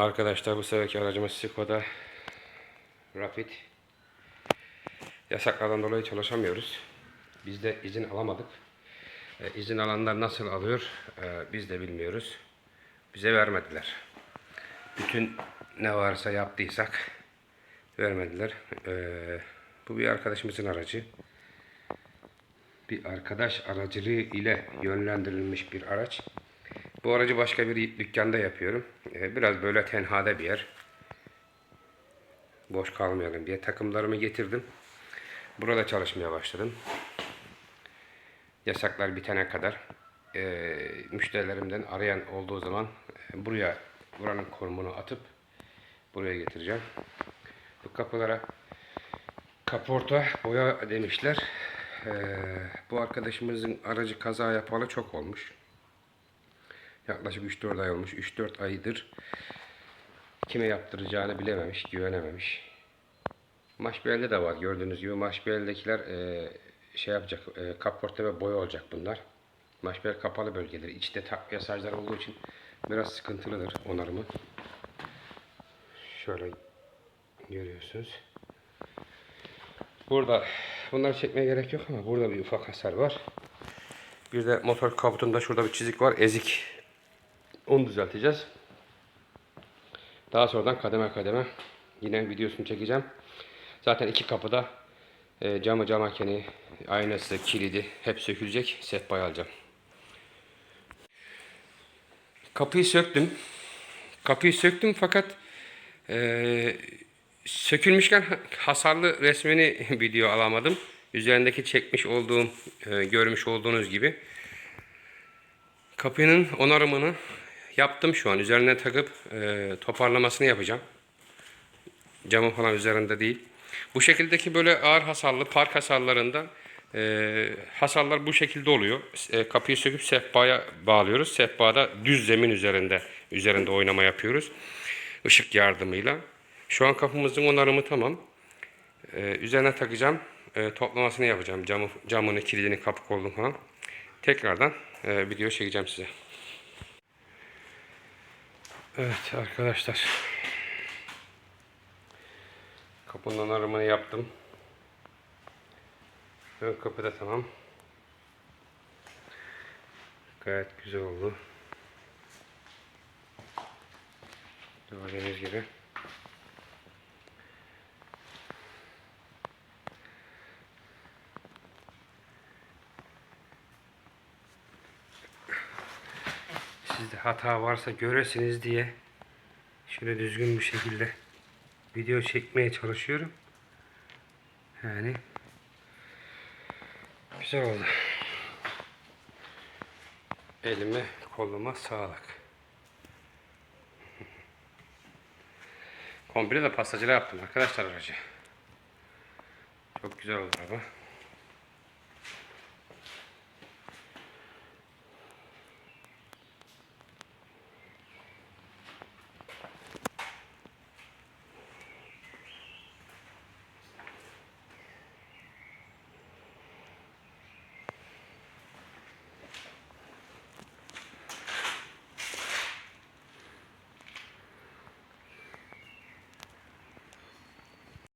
Arkadaşlar bu seferki aracımız Skoda Rapid. Yasaklardan dolayı çalışamıyoruz. Biz de izin alamadık. E, izin alanlar nasıl alıyor e, biz de bilmiyoruz. Bize vermediler. Bütün ne varsa yaptıysak vermediler. E, bu bir arkadaşımızın aracı. Bir arkadaş aracılığı ile yönlendirilmiş bir araç. Bu aracı başka bir dükkanda yapıyorum. Ee, Biraz böyle tenhada bir yer. Boş kalmayalım diye takımlarımı getirdim. Burada çalışmaya başladım. Yasaklar bitene kadar e, müşterilerimden arayan olduğu zaman e, buraya buranın konumunu atıp buraya getireceğim. Bu kapılara kaporta boya demişler. E, bu arkadaşımızın aracı kaza yapalı çok olmuş. Yaklaşık 3-4 ay olmuş. 3-4 aydır kime yaptıracağını bilememiş, güvenememiş. Maşbel'de de var gördüğünüz gibi. Maşbel'dekiler e, şey yapacak, e, kaporte ve boya olacak bunlar. Maşbel kapalı bölgedir. İçte takviye saclar olduğu için biraz sıkıntılıdır onarımı. Şöyle görüyorsunuz. Burada bunları çekmeye gerek yok ama burada bir ufak hasar var. Bir de motor kaputunda şurada bir çizik var. Ezik. Onu düzelteceğiz. Daha sonradan kademe kademe yine videosunu çekeceğim. Zaten iki kapıda e, camı, cam hakeni, aynası, kilidi hep sökülecek. Sehpayı alacağım. Kapıyı söktüm. Kapıyı söktüm fakat e, sökülmüşken hasarlı resmini video alamadım. Üzerindeki çekmiş olduğum, e, görmüş olduğunuz gibi. Kapının onarımını yaptım şu an. Üzerine takıp e, toparlamasını yapacağım. Camı falan üzerinde değil. Bu şekildeki böyle ağır hasarlı park hasarlarında e, hasarlar bu şekilde oluyor. E, kapıyı söküp sehpaya bağlıyoruz. Sehpada düz zemin üzerinde üzerinde oynama yapıyoruz. Işık yardımıyla. Şu an kapımızın onarımı tamam. E, üzerine takacağım. E, toplamasını yapacağım. Camı, camını, kilidini, kapı kolunu falan. Tekrardan e, video çekeceğim size. Evet arkadaşlar. Kapının onarımını yaptım. Ön kapı da tamam. Gayet güzel oldu. Gördüğünüz gibi. Sizde hata varsa göresiniz diye şöyle düzgün bir şekilde video çekmeye çalışıyorum. Yani güzel oldu. Elime koluma sağlık. Komple de pastacılığa yaptım arkadaşlar aracı. Çok güzel oldu araba.